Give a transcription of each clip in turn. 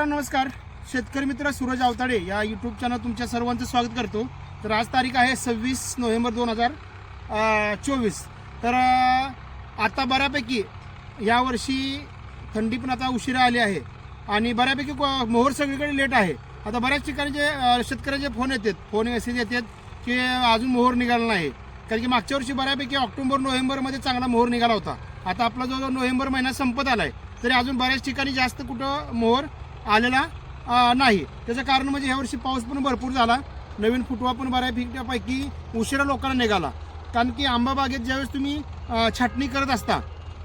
मित्रांनो नमस्कार. शेतकरी मित्र सूरज आवताडे या यूट्यूब चॅनल तुमच्या सर्वांचं स्वागत करतो. तर आज तारीख आहे सव्वीस नोव्हेंबर दोन हजार चोवीस. तर आता बऱ्यापैकी यावर्षी थंडी पण आता उशिरा आली आहे आणि बऱ्यापैकी को- मोहर सगळीकडे लेट आहे. आता बऱ्याच ठिकाणी जे शेतकऱ्याचे फोन येतात फोन मेसेज येतात की अजून मोहर निघाला नाही. कारण की मागच्या वर्षी बऱ्यापैकी ऑक्टोबर नोव्हेंबरमध्ये चांगला मोहर निघाला होता. आता आपला जो नोव्हेंबर महिना संपत आला आहे तरी अजून बऱ्याच ठिकाणी जास्त कुठं मोहर आलेला नाही. त्याचं कारण म्हणजे यावर्षी पाऊस पण भरपूर झाला. नवीन फुटवा पण बऱ्यापैकी उशिरा लोकांना निघाला. कारण की आंबा बागेत ज्यावेळेस तुम्ही छाटणी करत असता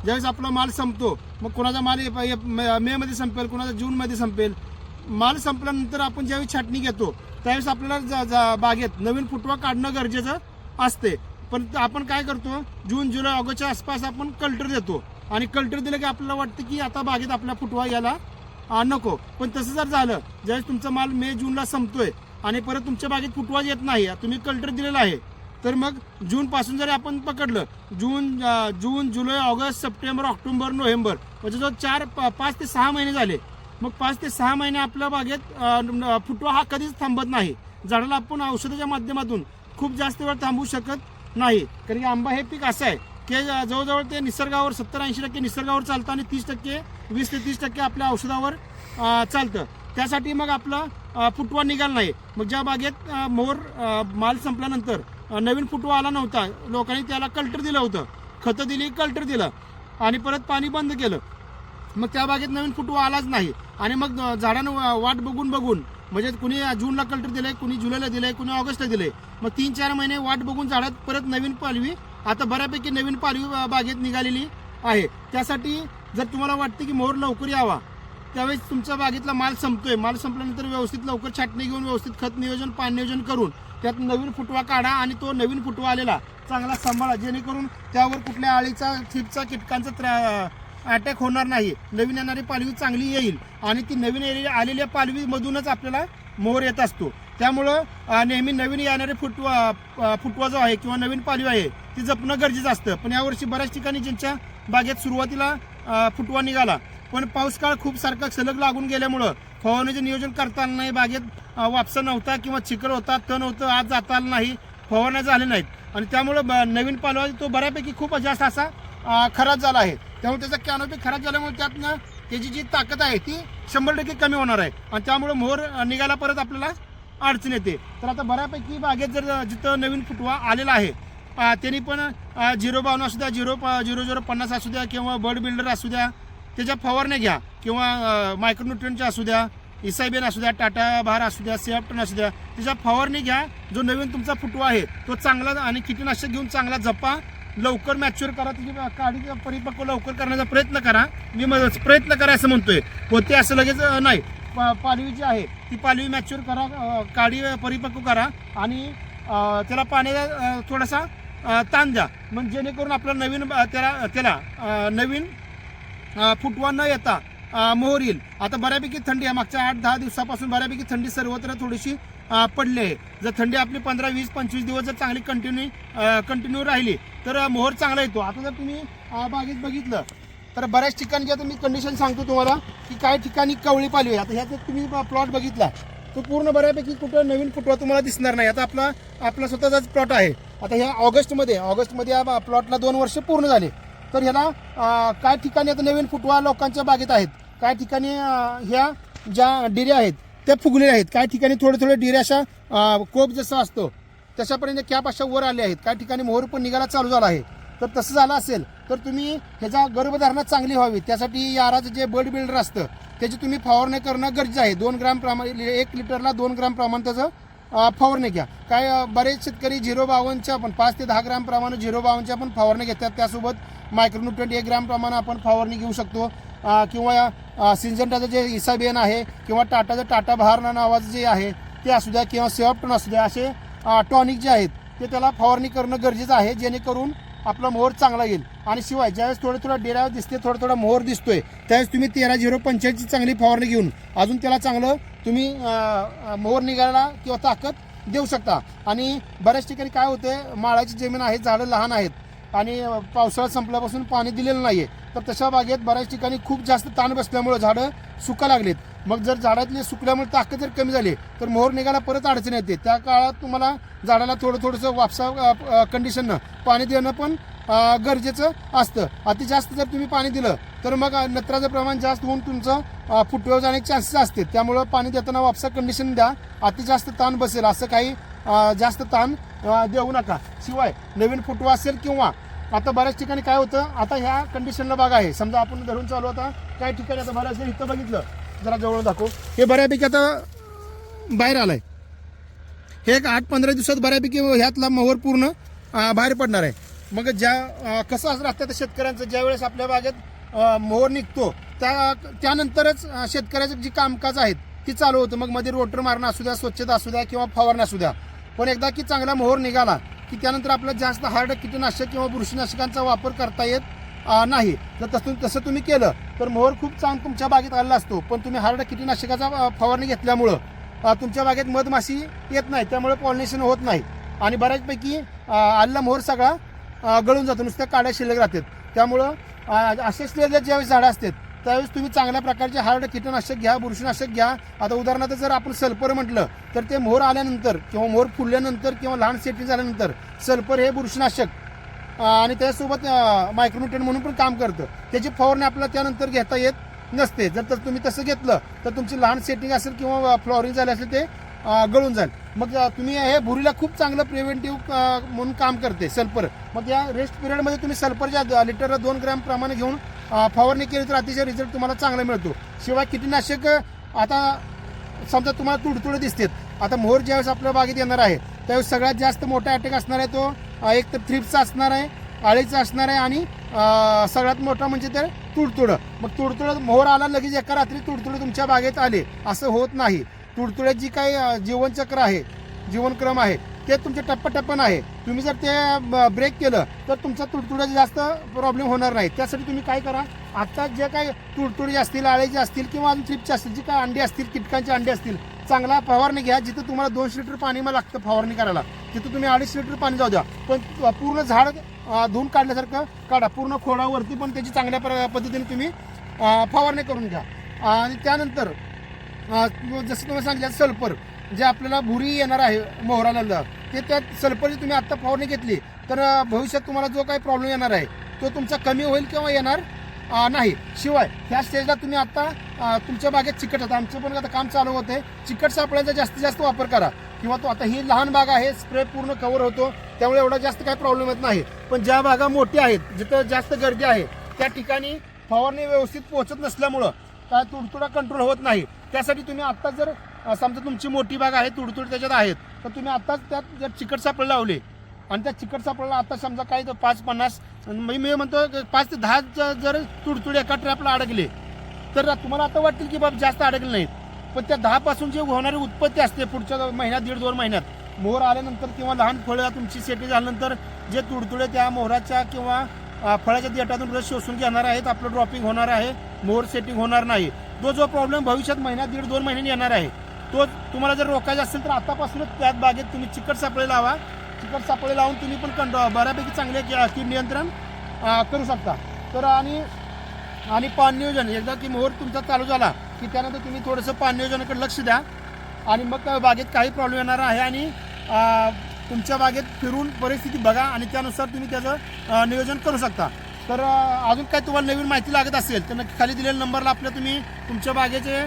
ज्यावेळेस आपला माल संपतो मग कोणाचा माल मेमध्ये संपेल कोणाचा जूनमध्ये संपेल माल संपल्यानंतर आपण ज्यावेळी छाटणी घेतो त्यावेळेस आपल्याला ज- जा बागेत नवीन फुटवा काढणं गरजेचं असते. पण आपण काय करतो जून जुलै ऑगस्टच्या आसपास आपण कल्टर देतो. आणि कल्टर दिलं की आपल्याला वाटतं की आता बागेत आपला फुटवा याला नको. पण तसं जर झालं ज्यावेळेस तुमचा माल मे जूनला संपतोय आणि परत तुमच्या बागेत फुटवा येत नाही तुम्ही कल्टर दिलेला आहे तर मग जून पासून जरी आपण पकडलं जून जून जुलै ऑगस्ट सप्टेंबर ऑक्टोबर नोव्हेंबर म्हणजे जो चार प- पाच ते सहा महिने झाले. मग पाच ते सहा महिने आपल्या बागेत फुटवा हा कधीच थांबत नाही. झाडाला आपण औषधाच्या माध्यमातून खूप जास्त वेळ थांबू शकत नाही. कारण की आंबा हे पीक असं आहे ते जवळजवळ ते निसर्गावर सत्तर ऐंशी टक्के निसर्गावर चालतं आणि तीस टक्के वीस ते तीस टक्के आपल्या औषधावर चालतं. त्यासाठी मग आपला फुटवा निघाला नाही. मग ज्या बागेत मोर माल संपल्यानंतर नवीन फुटवा आला नव्हता. लोकांनी त्याला कल्टर दिलं होतं. खतं दिली कल्टर दिलं. आणि परत पाणी बंद केलं. मग त्या बागेत नवीन फुटवा आलाच नाही. आणि मग झाडानं वाट बघून बघून म्हणजे कुणी जूनला कल्टर दिलंय कुणी जुलैला दिलंय कुणी ऑगस्टला दिलंय. मग तीन चार महिने वाट बघून झाडात परत नवीन पालवी आता बऱ्यापैकी नवीन पालवी बागेत निघालेली आहे. त्यासाठी जर तुम्हाला वाटतं की मोहर लवकर यावा त्यावेळेस तुमच्या बागेतला माल संपतोय. माल संपल्यानंतर व्यवस्थित लवकर छाटणी घेऊन व्यवस्थित खत नियोजन पाणी नियोजन करून त्यात नवीन फुटवा काढा आणि तो नवीन फुटवा आलेला चांगला सांभाळा. जेणेकरून त्यावर कुठल्या आळीचा ठिपचा कीटकांचा त्रा अटॅक होणार नाही. नवीन येणारी पालवी चांगली येईल आणि ती नवीन येलेली- आलेल्या पालवीमधूनच आपल्याला मोहर येत असतो. त्यामुळं नेहमी नवीन येणारे फुटवा फुटवा जो आहे किंवा नवीन पालवी आहे ती जपणं गरजेचं असतं. पण यावर्षी बऱ्याच ठिकाणी ज्यांच्या बागेत सुरुवातीला फुटवा निघाला. पण पाऊस काळ खूप सारखा सलग लागून गेल्यामुळं फवारणीचे नियोजन करता आलं नाही बागेत वापसा नव्हता किंवा चिखल होता तण होतं आज जाता आलं नाही फवारण्या झाल्या नाहीत. आणि त्यामुळं ब- नवीन पालवा तो बऱ्यापैकी खूप जास्त असा खराब झाला आहे. त्यामुळे त्याचा कॅनोपी खराब झाल्यामुळे त्यातनं त्याची जी ताकद आहे ती शंभर टक्के कमी होणार आहे. आणि त्यामुळं मोहर निघायला परत आपल्याला अडचण येते. तर आता बऱ्यापैकी बागेत जर जिथं नवीन फुटवा आलेला आहे त्यांनी पण झिरो बावन्न असू द्या झिरो प- झिरो झिरो पन्नास असू द्या किंवा बर्ड बिल्डर असू द्या त्याच्या फवारण्या घ्या किंवा मायक्रोन्युट्रियनच्या असू द्या इसायबेन असू द्या टाटा भार असू द्या सेफ्टन असू द्या त्याच्या फवारणी घ्या. जो नवीन तुमचा फुटवा आहे तो चांगला आणि कीटकनाशक घेऊन चांगला जपा. लवकर मॅच्युअर करा त्याची काढी परिपक्व लवकर करण्याचा प्रयत्न करा. मी प्रयत्न करा असं म्हणतोय. होते असं लगेच नाही. पा- पालवी जी आहे ती पालवी मॅच्युअर करा अं, काडी परिपक्व करा आणि त्याला पाण्याचा थोडासा ताण द्या. मग जेणेकरून आपलं नवीन त्याला त्याला नवीन फुटवा न येता मोहर येईल. आता बऱ्यापैकी थंडी आहे. मागच्या आठ दहा दिवसापासून बऱ्यापैकी थंडी सर्वत्र थोडीशी पडली आहे. जर थंडी आपली पंधरा वीस पंचवीस दिवस जर चांगली कंटिन्यू कंटिन्यू राहिली तर मोहर चांगला येतो. आता जर तुम्ही बागेत बघितलं तर बऱ्याच ठिकाणी आता मी कंडिशन सांगतो तुम्हाला की काही ठिकाणी कवळी पाली आहे आता ह्याच्यात तुम्ही प्लॉट बघितला. तो पूर्ण बऱ्यापैकी कुठं नवीन फुटवा तुम्हाला दिसणार नाही. आता आपला आपला स्वतःचाच प्लॉट आहे. आता ह्या ऑगस्टमध्ये ऑगस्टमध्ये या प्लॉटला दोन वर्ष पूर्ण झाले. तर ह्याला काय ठिकाणी आता नवीन फुटवा लोकांच्या बागेत आहेत. काय ठिकाणी ह्या ज्या डिऱ्या आहेत त्या फुगलेल्या आहेत. काय ठिकाणी थोडे थोडे डिऱ्या अशा कोप जसा असतो तशापर्यंत कॅप अशा वर आल्या आहेत. काय ठिकाणी मोहर पण निघायला चालू झाला आहे. तर तसं झालं असेल तर तुम्ही ह्याचा गर्भधारणा चांगली व्हावी. त्यासाठी याराचं जे बर्ड बिल्डर असतं त्याची तुम्ही फवारणी करणं गरजेचं आहे. दोन ग्राम प्रमाण एक लिटरला दोन ग्राम प्रमाण त्याचं फवारणी घ्या. काय बरेच शेतकरी झिरो बावनच्या पण पाच ते दहा ग्राम प्रमाणे झिरो बावनच्या पण फवारणी घेतात. त्यासोबत मायक्रोन्युट्रंट एक ग्राम प्रमाणे आपण फवारणी घेऊ शकतो. किंवा सिंजंटाचं जे इसाबियन आहे किंवा टाटाचं टाटा बहार नावाचं जे आहे ते असू द्या किंवा सेवाप्टन असू द्या असे टॉनिक जे आहेत ते त्याला फवारणी करणं गरजेचं आहे. जेणेकरून आपला मोहर चांगला येईल. आणि शिवाय ज्यावेळेस थोडं थोडं डेरा दिसते थोडा थोडा मोहर दिसतोय त्यावेळेस तुम्ही तेरा झिरो पंच्याऐंशी चांगली फवारणी घेऊन अजून त्याला चांगलं तुम्ही मोहर निघायला किंवा ताकद देऊ शकता. आणि बऱ्याच ठिकाणी काय होते माळाची जमीन आहे झाडं लहान आहेत. आणि पावसाळा संपल्यापासून पाणी दिलेलं नाही आहे तर तशा बागेत बऱ्याच ठिकाणी खूप जास्त ताण बसल्यामुळे झाडं सुका लागलेत. मग जर झाडातली सुकल्यामुळे ताकद जर कमी झाली तर मोहर निघायला परत अडचण येते. त्या काळात तुम्हाला झाडाला थोडं थोडंसं वापसा कंडिशननं पाणी देणं पण गरजेचं असतं. अति जास्त जर तुम्ही पाणी दिलं तर मग नत्राचं प्रमाण जास्त होऊन तुमचं फुटवे जाण्याचे चान्सेस असते त्यामुळं पाणी देताना वापसा कंडिशन द्या. अति जास्त ताण बसेल असं काही जास्त ताण देऊ नका. शिवाय नवीन फुटवा असेल किंवा आता बऱ्याच ठिकाणी काय होतं आता ह्या कंडिशनला बघा आहे. समजा आपण धरून चालू आता काही ठिकाणी आता बऱ्याच इथं बघितलं जरा जवळ दाखव. हे बऱ्यापैकी आता बाहेर आलाय. हे एक आठ पंधरा दिवसात बऱ्यापैकी ह्यातला मोहर पूर्ण बाहेर पडणार आहे. मग ज्या कसं असं राहतं शेतकऱ्यांचं? ज्या वेळेस आपल्या बागेत मोहर निघतो त्या त्यानंतरच शेतकऱ्याचं जी कामकाज आहेत ती चालू होतं. मग मध्ये रोटर मारणं असू द्या स्वच्छता असू द्या किंवा फवारणं असू द्या. पण एकदा की चांगला मोहर निघाला की त्यानंतर आपल्याला जास्त हार्ड कीटकनाशक किंवा बुरशीनाशकांचा वापर करता येत नाही. जर तसं तसं तुम्ही केलं तर मोहर खूप चांग तुमच्या बागेत आलेला असतो. पण तुम्ही हार्ड कीटकनाशकाचा फवारणी घेतल्यामुळं तुमच्या बागेत मधमाशी येत नाही. त्यामुळे पॉलिनेशन होत नाही. आणि बऱ्याचपैकी आलेला मोहर सगळा गळून जातो. नुसत्या काड्या शिल्लक राहतात. त्यामुळं असे स्टेजला ज्यावेळेस झाडं असतात त्यावेळेस तुम्ही चांगल्या प्रकारचे हार्ड कीटकनाशक घ्या बुरशीनाशक घ्या. आता उदाहरणार्थ जर आपण सल्फर म्हटलं तर ते मोहर आल्यानंतर किंवा मोहर फुलल्यानंतर किंवा लहान सेटिंग झाल्यानंतर सल्फर हे बुरशीनाशक. आणि त्याच्यासोबत मायक्रोन्युट्रन म्हणून पण काम करतं. त्याची फवारणी आपल्याला त्यानंतर घेता येत नसते. जर तर तुम्ही तसं घेतलं तर तुमची लहान सेटिंग असेल किंवा फ्लॉरिंग झालं असेल ते गळून जाईल. मग तुम्ही हे भुरीला खूप चांगलं प्रिव्हेंटिव्ह म्हणून काम करते सल्फर मग या रेस्ट पिरियडमध्ये तुम्ही सल्फरच्या लिटरला दोन ग्रॅम प्रमाणे घेऊन फवारणी केली तर अतिशय रिझल्ट तुम्हाला चांगला मिळतो. शिवाय कीटकनाशक आता समजा तुम्हाला तुडतुडे दिसतात. आता मोहर ज्यावेळेस आपल्या बागेत येणार आहे त्यावेळेस सगळ्यात जास्त मोठा अटॅक असणार आहे तो एक तर थ्रिप्सचं असणार आहे आळीचं असणार आहे आणि सगळ्यात मोठा म्हणजे ते तुडतुडं. मग तुडतुडं मोहर आला लगेच एका रात्री तुडतुडे तुमच्या बागेत आले. असं होत नाही. तुडतुड्यात जी काही जीवनचक्र आहे जीवनक्रम आहे ते तुमचे टप्पाटप्पन आहे. तुम्ही जर ते ब्रेक केलं तर तुमचा तुडतुड्याचा जास्त प्रॉब्लेम होणार नाही. त्यासाठी तुम्ही काय करा आता जे काही तुडतुडी असतील आळेचे असतील किंवा अजून थ्रिपचे असतील जे काही अंडे असतील किटकांचे अंडे असतील चांगला फवारणी घ्या जिथं तुम्हाला दोनशे लिटर पाणी मग लागतं फवारणी करायला. तिथं तुम्ही अडीचशे लिटर पाणी जाऊ द्या. पण पूर्ण झाड धुऊन धुवून काढल्यासारखं काढा. पूर्ण खोडावरती पण त्याची चांगल्या प्र- पद्धतीने तुम्ही फवारणी करून घ्या. आणि त्यानंतर जसं तुम्ही सांगितलं सल्फर जे आपल्याला भुरी येणार आहे मोहराला ते त्या सल्फरची तुम्ही आत्ता फवारणी घेतली तर भविष्यात तुम्हाला जो काही प्रॉब्लेम येणार आहे तो तुमचा कमी होईल किंवा येणार? नाही शिवाय ह्या स्टेजला तुम्ही आता तुमच्या बागेत चिकट आता आमचं पण आता काम चालू होते चिकट सापळ्याचा जास्तीत जास्त वापर करा. किंवा तो आता ही लहान बाग आहे स्प्रे पूर्ण कव्हर होतो. त्यामुळे एवढा जास्त काही प्रॉब्लेम येत नाही. पण ज्या बागा मोठ्या आहेत जिथं जास्त गर्दी आहे त्या ठिकाणी फवारणी व्यवस्थित पोहोचत नसल्यामुळं काय तुडतुडा कंट्रोल होत नाही. त्यासाठी तुम्ही आत्ता जर समजा तुमची मोठी बाग आहे तुडतुड त्याच्यात आहेत तर तुम्ही आत्ताच त्यात जर चिकट सापळे लावले आणि त्या चिकट सापळाला आता समजा काही तर पाच पन्नास मी मी म्हणतो पाच ते दहा जर तुडतुड एका ट्रॅपला अडकले तर तुम्हाला आता वाटतील की बाबा जास्त अडकले नाहीत. पण त्या दहापासून जे होणारी उत्पत्ती असते पुढच्या महिन्यात दीड दोन महिन्यात मोहर आल्यानंतर किंवा लहान फळं तुमची सेटी झाल्यानंतर जे तुडतुडे त्या मोहराच्या किंवा फळाच्या देठातून रस शोषून घेणार आहेत आपलं ड्रॉपिंग होणार आहे मोहर सेटिंग होणार नाही. तो जो प्रॉब्लेम भविष्यात महिन्यात दीड दोन महिन्यांनी येणार आहे तो तुम्हाला जर रोखायचा असेल तर आतापासूनच त्याच बागेत तुम्ही चिकट सापळे लावा चिकट सापळे लावून तुम्ही पण कंट्रो बऱ्यापैकी चांगले कीड नियंत्रण करू शकता. तर आणि आणि पाणी नियोजन एकदा की मोहर तुमचा चालू झाला की त्यानंतर तुम्ही थोडंसं पाणी नियोजनाकडे लक्ष द्या. आणि मग बागेत काही प्रॉब्लेम येणार आहे आणि तुमच्या बागेत फिरून परिस्थिती बघा आणि त्यानुसार तुम्ही त्याचं नियोजन करू शकता. तर अजून काय तुम्हाला नवीन माहिती लागत असेल तर नक्की खाली दिलेल्या नंबरला आपल्या तुम्ही तुमच्या बागेचे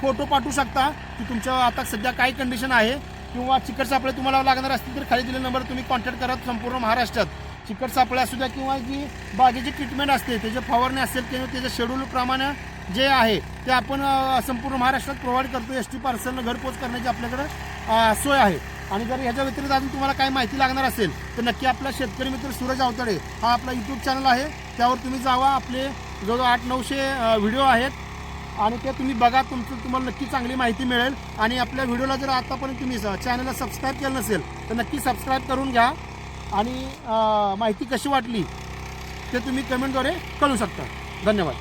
फोटो पाठवू शकता की तुमच्या आता सध्या काय कंडिशन आहे. किंवा चिकट सापळे तुम्हाला लागणार असतील तर खाली दिलेल्या नंबर तुम्ही कॉन्टॅक्ट करा संपूर्ण महाराष्ट्रात. चिकट सापळे असू द्या किंवा जी बागेची ट्रीटमेंट असते त्याचे फवारणी असेल किंवा त्याच्या शेड्यूलप्रमाणे जे आहे ते आपण संपूर्ण महाराष्ट्रात प्रोव्हाइड करतो. एस टी पार्सलनं घरपोच करण्याची आपल्याकडे सोय आहे. आणि जर ह्याच्या व्यतिरिक्त अजून तुम्हाला काय माहिती लागणार असेल तर नक्की आपला शेतकरी मित्र सूरज अवतडे हा आपला यूट्यूब चॅनल आहे. त्यावर तुम्ही जावा. आपले जवळजवळ आठ नऊशे व्हिडिओ आहेत. आणि ते तुम्ही बघा तुमचं तुम्हाला नक्की चांगली माहिती मिळेल. आणि आपल्या व्हिडिओला जर आतापर्यंत तुम्ही चॅनलला सबस्क्राईब केलं नसेल तर नक्की सबस्क्राईब करून घ्या. आणि माहिती कशी वाटली ते तुम्ही कमेंटद्वारे कळू शकता. धन्यवाद.